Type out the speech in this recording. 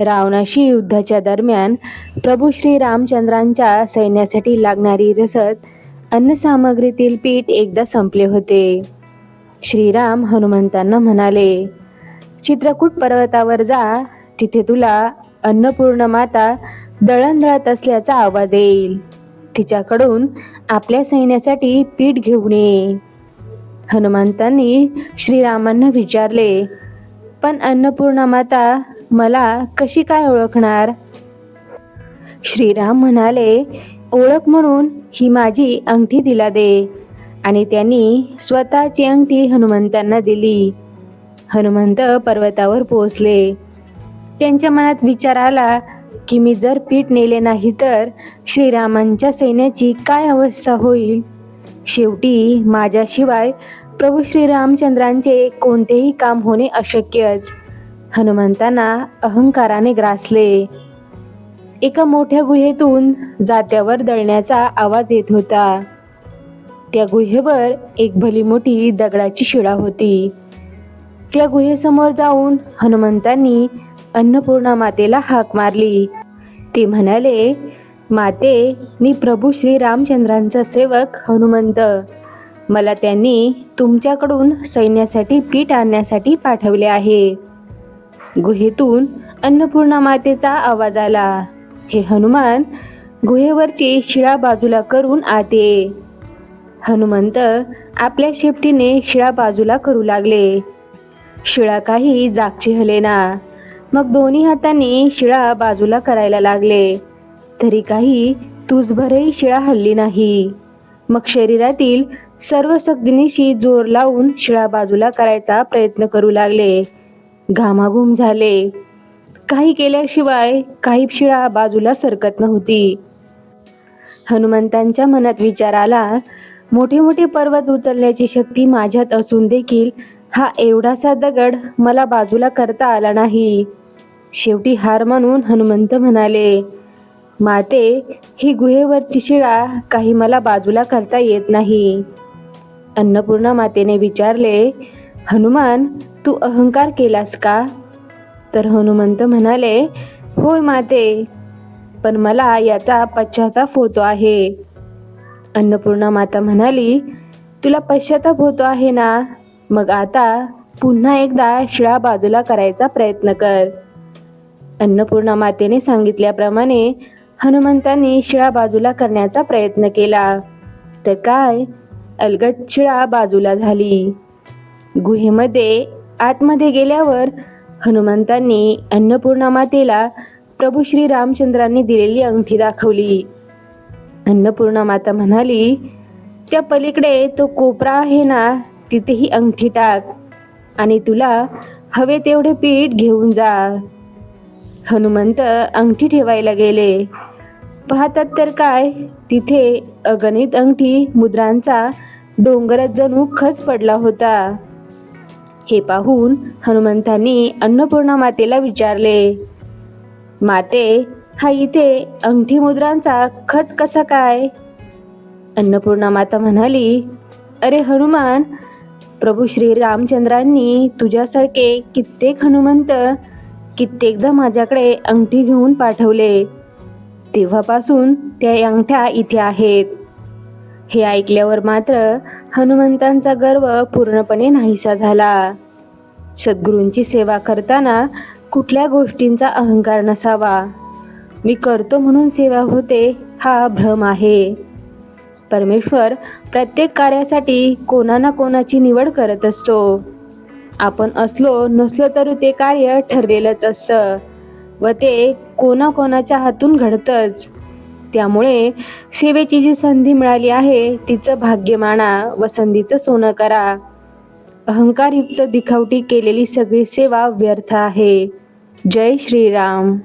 रावणाशी युद्धाच्या दरम्यान प्रभू श्री रामचंद्रांच्या सैन्यासाठी लागणारी रसद अन्नसामग्रीतील पीठ एकदा संपले होते. श्रीराम हनुमंतांना म्हणाले चित्रकूट पर्वतावर जा तिथे तुला अन्नपूर्ण माता दळणदळत असल्याचा आवाज येईल. तिच्याकडून आपल्या सैन्यासाठी पीठ घेऊन ये. हनुमंतांनी श्रीरामांना विचारले पण अन्नपूर्णा माता मला कशी काय ओळखणार? श्रीराम म्हणाले ओळख म्हणून ही माझी अंगठी दिला दे. आणि त्यांनी स्वतःची अंगठी हनुमंतांना दिली. हनुमंत पर्वतावर पोहोचले. त्यांच्या मनात विचार आला की मी जर पीठ नेले नाही तर श्रीरामांच्या सैन्याची काय अवस्था होईल? शेवटी माझ्याशिवाय प्रभू श्रीरामचंद्रांचे कोणतेही काम होणे अशक्यच. हनुमंतांना अहंकाराने ग्रासले. एका मोठ्या गुहेतून जात्यावर दळण्याचा आवाज येत होता. त्या गुहेवर एक भली मोठी दगडाची शिळा होती. त्या गुहेसमोर जाऊन हनुमंतांनी अन्नपूर्णा मातेला हाक मारली. ते म्हणाले माते मी प्रभू श्री रामचंद्रांचा सेवक हनुमंत. मला त्यांनी तुमच्याकडून सैन्यासाठी पीठ आणण्यासाठी पाठवले आहे. गुहेतून अन्नपूर्णा मातेचा आवाज आला. हे हनुमान गुहेवरची शिळा बाजूला करून आते. हनुमंत आपल्या शेपटीने शिळा बाजूला करू लागले. शिळा काही जागची हलेना मग दोन्ही हातांनी शिळा बाजूला करायला लागले. तरी काही तुझभरही शिळा हल्ली नाही. मग शरीरातील सर्व शक्तीनिशी जोर लावून शिळा बाजूला करायचा प्रयत्न करू लागले. घामाघूम झाले. काही केल्याशिवाय काही शिळा बाजूला सरकत नव्हती. हनुमंतांच्या मनात विचार आला मोठे मोठे पर्वत उचलण्याची शक्ती माझ्यात असून देखील हा एवढासा दगड मला बाजूला करता आला नाही. शेवटी हार मानून हनुमंत म्हणाले माते ही गुहेवरची शिळा काही मला बाजूला करता येत नाही. अन्नपूर्णा मातेने विचारले हनुमान तू अहंकार केलास का? तर हनुमंत म्हणाले होय माते पण मला याचा पश्चाताप होतो आहे. अन्नपूर्णा माता म्हणाली तुला पश्चाताप होतो आहे ना? मग आता पुन्हा एकदा शिळा बाजूला करायचा प्रयत्न कर. अन्नपूर्णा मातेने सांगितल्याप्रमाणे हनुमंतांनी शिळा बाजूला करण्याचा प्रयत्न केला. तर काय अलगद शिळा बाजूला झाली. गुहेमध्ये आतमध्ये गेल्यावर हनुमंतांनी अन्नपूर्णा मातेला प्रभू श्री रामचंद्रांनी दिलेली अंगठी दाखवली. अन्नपूर्णा माता म्हणाली त्या पलीकडे तो कोपरा आहे ना तिथे ही अंगठी टाक आणि तुला हवे तेवढे पीठ घेऊन जा. हनुमंत अंगठी ठेवायला गेले. पाहतात तर काय तिथे अगणित अंगठी मुद्रांचा डोंगरात जणू खच पडला होता. हे पाहून हनुमंतांनी अन्नपूर्णा मातेला विचारले माते हा इथे अंगठी मुद्रांचा खच कसा काय? अन्नपूर्णा माता म्हणाली अरे हनुमान प्रभू श्री रामचंद्रांनी तुझ्यासारखे कित्येक हनुमंत कित्येकदा माझ्याकडे अंगठी घेऊन पाठवले. तेव्हापासून त्या अंगठ्या इथे आहेत. हे ऐकल्यावर मात्र हनुमंतांचा गर्व पूर्णपणे नाहीसा झाला. सद्गुरूंची सेवा करताना कुठल्या गोष्टींचा अहंकार नसावा. मी करतो म्हणून सेवा होते हा भ्रम आहे. परमेश्वर प्रत्येक कार्यासाठी कोणा ना कोणाची निवड करत असतो. आपण असलो नसलो तरी ते कार्य ठरलेलंच असतं व ते कोणाकोणाच्या हातून घडतंच. त्यामुळे सेवेची जी संधी मिळाली आहे तिचं भाग्य माना व संधीचं सोनं करा. अहंकारयुक्त दिखावटी केलेली सगळी सेवा व्यर्थ आहे. जय श्रीराम.